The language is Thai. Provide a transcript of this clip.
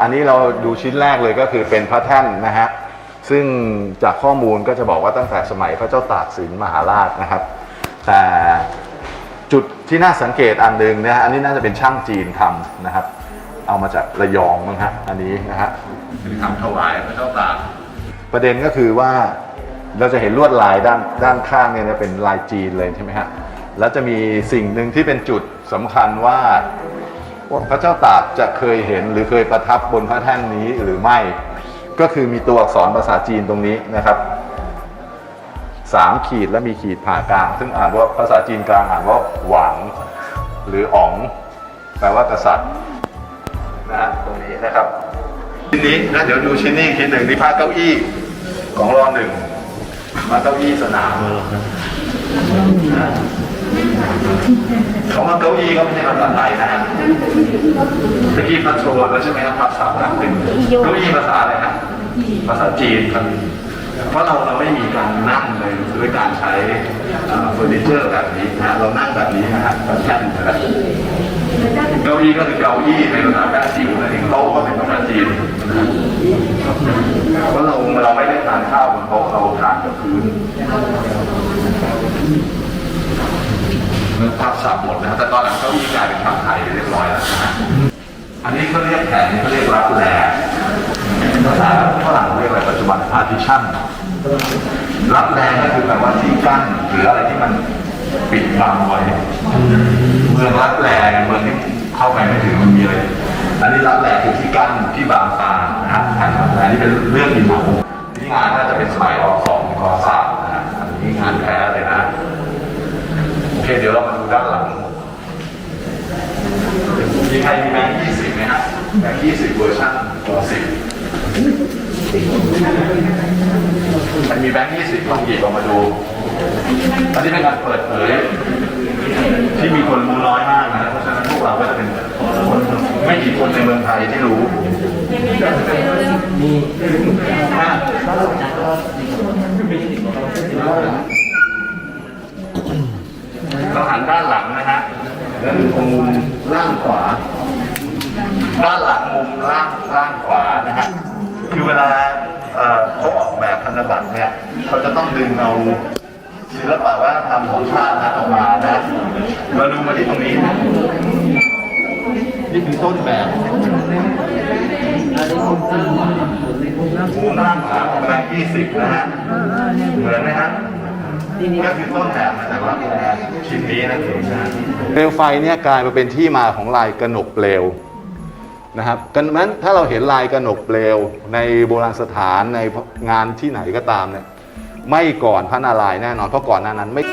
อันนี้เราดูชิ้นแรกเลยก็คือเป็นพระแท่นนะฮะซึ่งจากข้อมูลก็จะบอกว่าตั้งแต่สมัยพระเจ้าตากสินมหาราชนะครับ แต่จุดที่น่าสังเกตอันหนึ่งนะฮะอันนี้น่าจะเป็นช่างจีนทำนะครับ เอามาจากระยองมั้งฮะอันนี้นะฮะคือทำถวายพระเจ้าตากประเด็นก็คือว่าเราจะเห็นลวดลายด้านด้านข้างเนี่ยนะเป็นลายจีนเลยใช่ไหมฮะแล้วจะมีสิ่งหนึ่งที่เป็นจุดสำคัญว่า พระเจ้าตากจะเคยเห็นหรือเคยประทับบนพระแท่นนี้หรือไม่ ก็คือมีตัวอักษรภาษาจีนตรงนี้นะครับสามขีดและมีขีดผ่ากลาง ซึ่งอ่านว่าภาษาจีนกลางอ่านว่าหวัง หรืออ๋อง แปลว่ากษัตริย์นะฮะตรงนี้นะครับชิ้นนี้นะเดี๋ยวดูชิ้นนี้ชิ้นหนึ่งนี่ผ้าเก้าอี้ของรอหนึ่งมาเก้าอี้สนาม เขาว่าเก้าอี้ก็ไม่ใช่ภาษาไทยนะฮะตะกี้พัดโชว์แล้วใช่ไหมครับพัดสามหลังหนึ่งเก้าอี้ภาษาอะไรฮะภาษาจีนครับเพราะเราเราไม่มีการนั่งเลยด้วยการใช้เฟอร์นิเจอร์แบบนี้นะฮะเรานั่งแบบนี้นะฮะแบบแท่นนะครับเก้าอี้ก็คือเก้าอี้ในภาษาแต้จิ๋วนั่นเองโต๊ะก็เป็นภาษาจีนเพราะเราเราไม่ได้ทานข้าวบนโต๊ะเราทานกับพื้นมันภาพสับ หมดนะครับแต่ตอนหลังเก้าอี้กลายเป็นคำไทยไปเรียบร้อยแล้วนะฮะอันนี้เขาเรียกแผนนี้เขาเรียกรับแลภาษาฝรั่งเรียกอะไรปัจจุบัน partition รับแรงก็คือแปลว่าที่กั้นหรืออะไรที่มันปิดบังไว้เมืองรับแรงเมืองที่เข้าไปไม่ถึงมันมีอะไรอันนี้รับแรงคือที่กั้นที่บางตานะฮะทางรับแรงนี่เป็นเรื่องอินโนที่งานน่าจะเป็นสมัยรอสองรอสาม เคเดี๋ยวเรามาดูด้านหลังมีใครมีแบงค์ยี่สิบไหมฮะแบงค์ยี่สิบเวอร์ชันรอสิบมันมีแบงค์ยี่สิบลองหยิบออกมาดูอันนี้เป็นการเปิดเผยที่มีคนรู้น้อยมากนะเพราะฉะนั้นพวกเราก็จะเป็นคนไม่กี่คนในเมืองไทยที่รู้อะ เราหันด้านหลังนะฮะแล้วดูตรงมุมล่างขวา ด้านหลังมุมล่างล่างขวานะฮะคือเวลาเอ่อเขาออกแบบธนบัตรเนี่ยเขาจะต้องดึงเอาศิลปะวัฒนธรรมของชาตินะออกมานะเราดูมาที่ตรงนี้นะนี่คือต้นแบบผู้นั่งหาของแบงค์ยี่สิบนะฮะ เหมือนไหมฮะ ก็คือต้นแบบมาจากรับแรงชิ้นนี้นั่นเองนะเปลวไฟเนี่ยกลายมาเป็นที่มาของลายกระหนกเปลวนะครับกันนั้นถ้าเราเห็นลายกระหนกเปลวในโบราณสถานในงานที่ไหนก็ตามเนี่ยไม่ก่อนพระนารายณ์แน่นอนเพราะก่อนหน้านั้นไม่